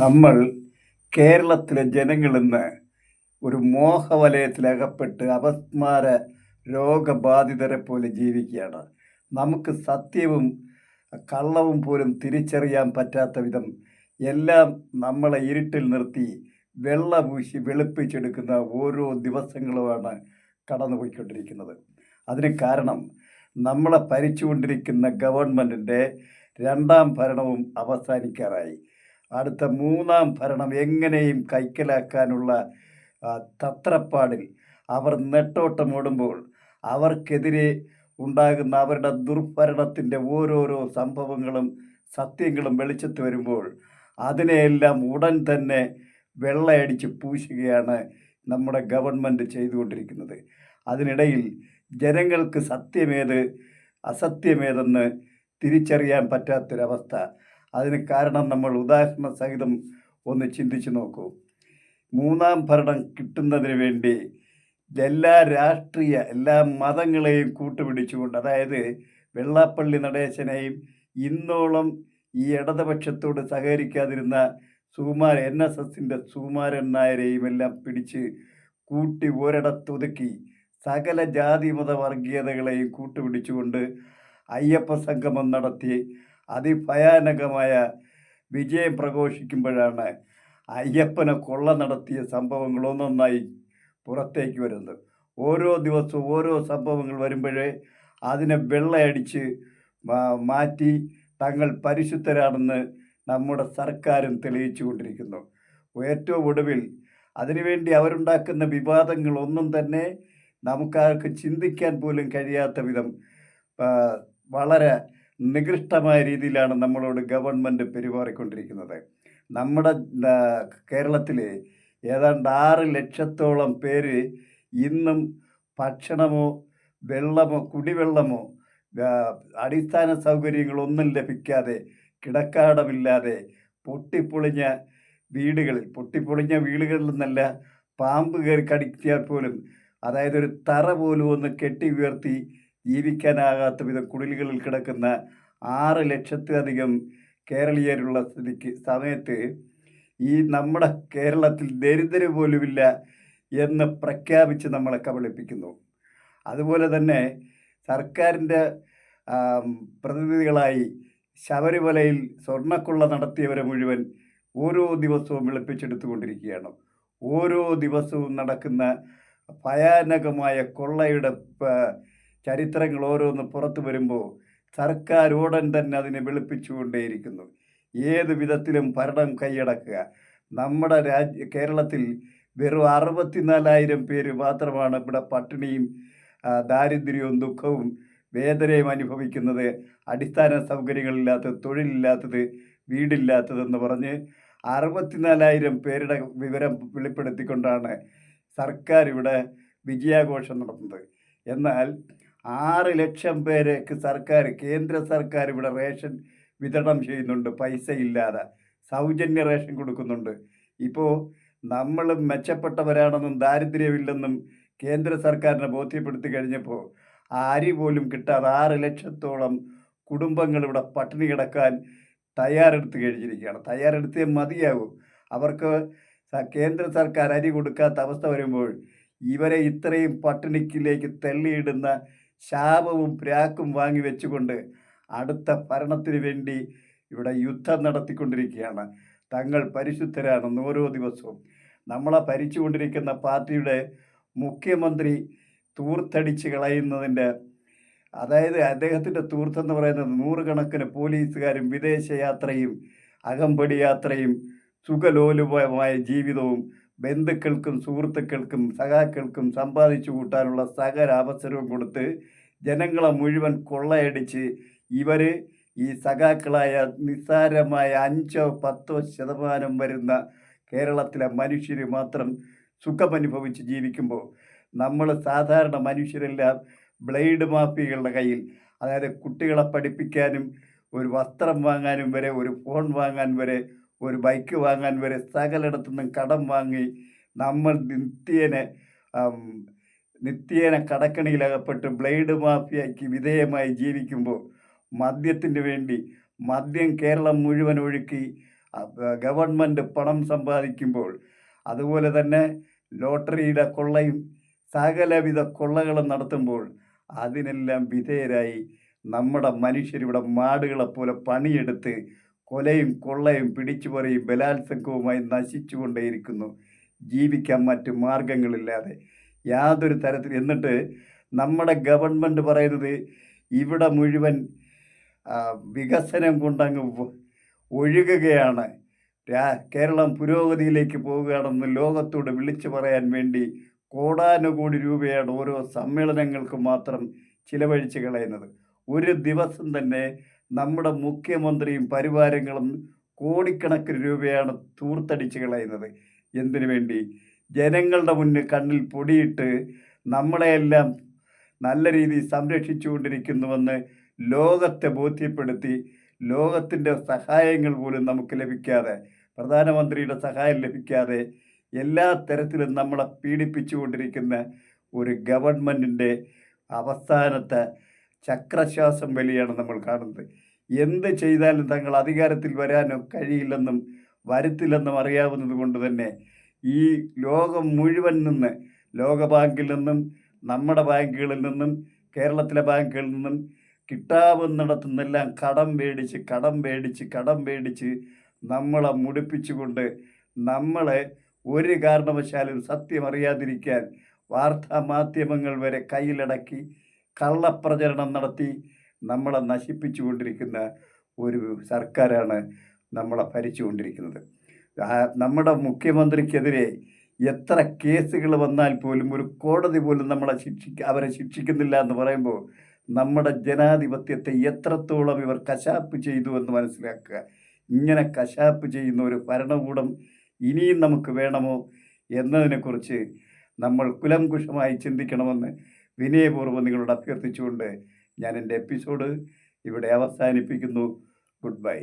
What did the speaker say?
നമ്മൾ കേരളത്തിലെ ജനങ്ങളിന്ന് ഒരു മോഹവലയത്തിലകപ്പെട്ട് അപസ്മാര രോഗബാധിതരെ പോലെ ജീവിക്കുകയാണ്. നമുക്ക് സത്യവും കള്ളവും പോലും തിരിച്ചറിയാൻ പറ്റാത്ത വിധം എല്ലാം നമ്മളെ ഇരുട്ടിൽ നിർത്തി വെള്ള പൂശി വെളുപ്പിച്ചെടുക്കുന്ന ഓരോ ദിവസങ്ങളുമാണ് കടന്നുപോയിക്കൊണ്ടിരിക്കുന്നത്. അതിന് കാരണം നമ്മളെ ഭരിച്ചുകൊണ്ടിരിക്കുന്ന ഗവൺമെന്റിന്റെ രണ്ടാം ഭരണവും അവസാനിക്കാറായി. അടുത്ത മൂന്നാം ഭരണം എങ്ങനെയും കൈക്കലാക്കാനുള്ള തത്രപ്പാടിൽ അവർ നെട്ടോട്ടമോടുമ്പോൾ അവർക്കെതിരെ ഉണ്ടാകുന്ന അവരുടെ ദുർഭരണത്തിന്റെ ഓരോരോ സംഭവങ്ങളും സത്യങ്ങളും വെളിച്ചത്ത് വരുമ്പോൾ അതിനെയെല്ലാം ഉടൻ തന്നെ വെള്ളയടിച്ച് പൂശുകയാണ് നമ്മുടെ ഗവൺമെന്റ് ചെയ്തുകൊണ്ടിരിക്കുന്നത്. അതിനിടയിൽ ജനങ്ങൾക്ക് സത്യമേത് അസത്യമേതെന്ന് തിരിച്ചറിയാൻ പറ്റാത്തൊരവസ്ഥ അതിന് കാരണം നമ്മൾ ഉദാഹരണ സഹിതം ഒന്ന് ചിന്തിച്ചു നോക്കൂ. മൂന്നാം ഭരണം കിട്ടുന്നതിന് വേണ്ടി എല്ലാ രാഷ്ട്രീയ എല്ലാ മതങ്ങളെയും കൂട്ടുപിടിച്ചുകൊണ്ട് അതായത് വെള്ളാപ്പള്ളി നടേശനെയും ഇന്നോളം ഈ ഇടതുപക്ഷത്തോട് സഹകരിക്കാതിരുന്ന സുകുമാർ എൻ എസ് എസിന്റെ സുകുമാരൻ നായരെയും എല്ലാം പിടിച്ച് കൂട്ടി ഒരിടത്തൊതുക്കി സകല ജാതി മത വർഗീയതകളെയും കൂട്ടുപിടിച്ചുകൊണ്ട് അയ്യപ്പ സംഗമം നടത്തി അതിഭയാനകമായ വിജയം പ്രഘോഷിക്കുമ്പോഴാണ് അയ്യപ്പനെ കൊള്ള നടത്തിയ സംഭവങ്ങൾ ഒന്നൊന്നായി പുറത്തേക്ക് വരുന്നത്. ഓരോ ദിവസവും ഓരോ സംഭവങ്ങൾ വരുമ്പോഴേ അതിനെ വെള്ളയടിച്ച് മാറ്റി തങ്ങൾ പരിശുദ്ധരാണെന്ന് നമ്മുടെ സർക്കാരും തെളിയിച്ചു കൊണ്ടിരിക്കുന്നു ഏറ്റവും ഒടുവിൽ അതിനുവേണ്ടി അവരുണ്ടാക്കുന്ന വിവാദങ്ങളൊന്നും തന്നെ നമുക്കാർക്ക് ചിന്തിക്കാൻ പോലും കഴിയാത്ത വിധം വളരെ നികൃഷ്ടമായ രീതിയിലാണ് നമ്മളോട് ഗവൺമെന്റ് പെരുമാറിക്കൊണ്ടിരിക്കുന്നത്. നമ്മുടെ കേരളത്തിൽ ഏതാണ്ട് ആറ് ലക്ഷത്തോളം പേര് ഇന്നും ഭക്ഷണമോ വെള്ളമോ കുടിവെള്ളമോ അടിസ്ഥാന സൗകര്യങ്ങളൊന്നും ലഭിക്കാതെ കിടക്കാടമില്ലാതെ പൊട്ടിപ്പൊളിഞ്ഞ വീടുകളിൽ പൊട്ടിപ്പൊളിഞ്ഞ വീടുകളിൽ നിന്നല്ല പാമ്പ് കയറി കടിച്ചാൽ പോലും അതായത് ഒരു തറ പോലും ഒന്ന് കെട്ടി ഉയർത്തി ജീവിക്കാനാകാത്ത വിധം കുടിലുകളിൽ കിടക്കുന്ന ആറ് ലക്ഷത്തിലധികം കേരളീയരുള്ള സ്ഥിതിക്ക് സമയത്ത് ഈ നമ്മുടെ കേരളത്തിൽ ദരിദ്ര പോലുമില്ല എന്ന് പ്രഖ്യാപിച്ച് നമ്മളെ കബളിപ്പിക്കുന്നു. അതുപോലെ തന്നെ സർക്കാരിന്റെ പ്രതിനിധികളായി ശബരിമലയിൽ സ്വർണക്കൊള്ള നടത്തിയവരെ മുഴുവൻ ഓരോ ദിവസവും വിളിപ്പിച്ചെടുത്തുകൊണ്ടിരിക്കുകയാണ്. ഓരോ ദിവസവും നടക്കുന്ന ഭയാനകമായ കൊള്ളയുടെ ചരിത്രങ്ങൾ ഓരോന്ന് പുറത്തു വരുമ്പോൾ സർക്കാർ ഉടൻ തന്നെ അതിനെ വെളുപ്പിച്ചുകൊണ്ടേയിരിക്കുന്നു. ഏത് വിധത്തിലും ഭരണം കൈയടക്കുക. നമ്മുടെ രാജ്യ കേരളത്തിൽ വെറും അറുപത്തിനാലായിരം പേര് മാത്രമാണ് ഇവിടെ പട്ടിണിയും ദാരിദ്ര്യവും ദുഃഖവും വേദനയും അനുഭവിക്കുന്നത്. അടിസ്ഥാന സൗകര്യങ്ങളില്ലാത്തത് തൊഴിലില്ലാത്തത് വീടില്ലാത്തതെന്ന് പറഞ്ഞ് അറുപത്തിനാലായിരം പേരുടെ വിവരം വെളിപ്പെടുത്തിക്കൊണ്ടാണ് സർക്കാർ ഇവിടെ വിജയാഘോഷം നടത്തുന്നത്. എന്നാൽ ആറ് ലക്ഷം പേരേക്ക് സർക്കാർ കേന്ദ്ര സർക്കാർ ഇവിടെ റേഷൻ വിതരണം ചെയ്യുന്നുണ്ട് പൈസ ഇല്ലാതെ സൗജന്യ റേഷൻ കൊടുക്കുന്നുണ്ട്. ഇപ്പോൾ നമ്മൾ മെച്ചപ്പെട്ടവരാണെന്നും ദാരിദ്ര്യമില്ലെന്നും കേന്ദ്ര സർക്കാരിനെ ബോധ്യപ്പെടുത്തി കഴിഞ്ഞപ്പോൾ ആ അരി പോലും കിട്ടാതെ ആറ് ലക്ഷത്തോളം കുടുംബങ്ങൾ ഇവിടെ പട്ടിണി കിടക്കാൻ തയ്യാറെടുത്ത് കഴിഞ്ഞിരിക്കുകയാണ്. തയ്യാറെടുത്തേ മതിയാകൂ അവർക്ക് കേന്ദ്ര സർക്കാർ അരി കൊടുക്കാത്ത അവസ്ഥ വരുമ്പോൾ ഇവരെ ഇത്രയും പട്ടിണിക്കിലേക്ക് തള്ളിയിടുന്ന ശാപവും പ്രാക്കും വാങ്ങി വെച്ചുകൊണ്ട് അടുത്ത ഭരണത്തിന് വേണ്ടി ഇവിടെ യുദ്ധം നടത്തിക്കൊണ്ടിരിക്കുകയാണ്. തങ്ങൾ പരിശുദ്ധരാണെന്ന് ഓരോ ദിവസവും. നമ്മളെ ഭരിച്ചുകൊണ്ടിരിക്കുന്ന പാർട്ടിയുടെ മുഖ്യമന്ത്രി തൂർത്തടിച്ച് കളയുന്നതിന്റെ അതായത് അദ്ദേഹത്തിന്റെ തൂർത്തെന്ന് പറയുന്നത് നൂറുകണക്കിന് പോലീസുകാരും വിദേശയാത്രയും അകമ്പടി യാത്രയും സുഖലോലുപമായ ജീവിതവും ബന്ധുക്കൾക്കും സുഹൃത്തുക്കൾക്കും സഖാക്കൾക്കും സമ്പാദിച്ചു കൂട്ടാനുള്ള സകല അവസരവും കൊടുത്ത് ജനങ്ങളെ മുഴുവൻ കൊള്ളയടിച്ച് ഇവർ ഈ സഖാക്കളായ നിസ്സാരമായ അഞ്ചോ പത്തോ ശതമാനം വരുന്ന കേരളത്തിലെ മനുഷ്യർ മാത്രം സുഖമനുഭവിച്ച് ജീവിക്കുമ്പോൾ നമ്മൾ സാധാരണ മനുഷ്യരെല്ലാം ബ്ലേഡ് മാഫികളുടെ കയ്യിൽ അതായത് കുട്ടികളെ പഠിപ്പിക്കാനും ഒരു വസ്ത്രം വാങ്ങാനും വരെ ഒരു ഫോൺ വാങ്ങാൻ വരെ ഒരു ബൈക്ക് വാങ്ങാൻ വരെ സകലിടത്തുനിന്നും കടം വാങ്ങി നമ്മൾ നിത്യേന നിത്യേന കടക്കണിയിലകപ്പെട്ട് ബ്ലേഡ് മാഫിയയ്ക്ക് വിധേയമായി ജീവിക്കുമ്പോൾ മദ്യത്തിന് വേണ്ടി മദ്യം കേരളം മുഴുവൻ ഒഴുക്കി ഗവൺമെന്റ് പണം സമ്പാദിക്കുമ്പോൾ അതുപോലെ തന്നെ ലോട്ടറിയുടെ കൊള്ളയും സകലവിധ കൊള്ളകളും നടത്തുമ്പോൾ അതിനെല്ലാം വിധേയരായി നമ്മുടെ മനുഷ്യരിവിടെ മാടുകളെപ്പോലെ പണിയെടുത്ത് കൊലയും കൊള്ളയും പിടിച്ചുപറിയും ബലാത്സംഗവുമായി നശിച്ചുകൊണ്ടേയിരിക്കുന്നു. ജീവിക്കാൻ മറ്റു മാർഗങ്ങളില്ലാതെ യാതൊരു തരത്തിൽ എന്നിട്ട് നമ്മുടെ ഗവൺമെന്റ് പറയുന്നത് ഇവിടെ മുഴുവൻ വികസനം കൊണ്ടങ്ങ് ഒഴുകുകയാണ്. കേരളം പുരോഗതിയിലേക്ക് പോവുകയാണെന്ന് ലോകത്തോട് വിളിച്ചു പറയാൻ വേണ്ടി കോടാനുകോടി രൂപയാണ് ഓരോ സമ്മേളനങ്ങൾക്കും മാത്രം ചിലവഴിച്ച് കളയുന്നത്. ഒരു ദിവസം തന്നെ നമ്മുടെ മുഖ്യമന്ത്രിയും പരിവാരങ്ങളും കോടിക്കണക്കിന് രൂപയാണ് തൂർത്തടിച്ച് കളയുന്നത്. എന്തിനു വേണ്ടി? ജനങ്ങളുടെ മുന്നിൽ കണ്ണിൽ പൊടിയിട്ട് നമ്മളെയെല്ലാം നല്ല രീതിയിൽ സംരക്ഷിച്ചുകൊണ്ടിരിക്കുന്നുവെന്ന് ലോകത്തെ ബോധ്യപ്പെടുത്തി ലോകത്തിന്റെ സഹായങ്ങൾ പോലും നമുക്ക് ലഭിക്കാതെ പ്രധാനമന്ത്രിയുടെ സഹായം ലഭിക്കാതെ എല്ലാ തരത്തിലും നമ്മളെ പീഡിപ്പിച്ചുകൊണ്ടിരിക്കുന്ന ഒരു ഗവൺമെന്റിന്റെ അവസാനത്തെ ചക്രശ്വാസം വലിയാണ് നമ്മൾ കാണുന്നത്. എന്ത് ചെയ്താലും തങ്ങൾ അധികാരത്തിൽ വരാനോ കഴിയില്ലെന്നും വരുത്തില്ലെന്നും അറിയാവുന്നത് കൊണ്ട് തന്നെ ഈ ലോകം മുഴുവൻ നിന്ന് ലോക ബാങ്കിൽ നിന്നും നമ്മുടെ ബാങ്കുകളിൽ നിന്നും കേരളത്തിലെ ബാങ്കുകളിൽ നിന്നും കിട്ടാവുന്നിടത്തുനിന്നെല്ലാം കടം മേടിച്ച് കടം മേടിച്ച് കടം മേടിച്ച് നമ്മളെ മുടിപ്പിച്ചുകൊണ്ട് നമ്മളെ ഒരു കാരണവശാലും സത്യം അറിയാതിരിക്കാൻ വാർത്താ മാധ്യമങ്ങൾ വരെ കയ്യിലടക്കി കള്ളപ്രചരണം നടത്തി നമ്മളെ നശിപ്പിച്ചു കൊണ്ടിരിക്കുന്ന ഒരു സർക്കാരാണ് നമ്മളെ ഭരിച്ചുകൊണ്ടിരിക്കുന്നത്. നമ്മുടെ മുഖ്യമന്ത്രിക്കെതിരെ എത്ര കേസുകൾ വന്നാൽ പോലും ഒരു കോടതി പോലും നമ്മളെ ശിക്ഷിക്ക അവരെ ശിക്ഷിക്കുന്നില്ല എന്ന് പറയുമ്പോൾ നമ്മുടെ ജനാധിപത്യത്തെ എത്രത്തോളം ഇവർ കശാപ്പ് ചെയ്തു എന്ന് മനസ്സിലാക്കുക. ഇങ്ങനെ കശാപ്പ് ചെയ്യുന്ന ഒരു ഭരണകൂടം ഇനിയും നമുക്ക് വേണമോ എന്നതിനെക്കുറിച്ച് നമ്മൾ കുലംകുഷമായി ചിന്തിക്കണമെന്ന് വിനയപൂർവം നിങ്ങളോട് അഭ്യർത്ഥിച്ചുകൊണ്ട് ഞാൻ എന്റെ എപ്പിസോഡ് ഇവിടെ അവസാനിപ്പിക്കുന്നു. Good bye.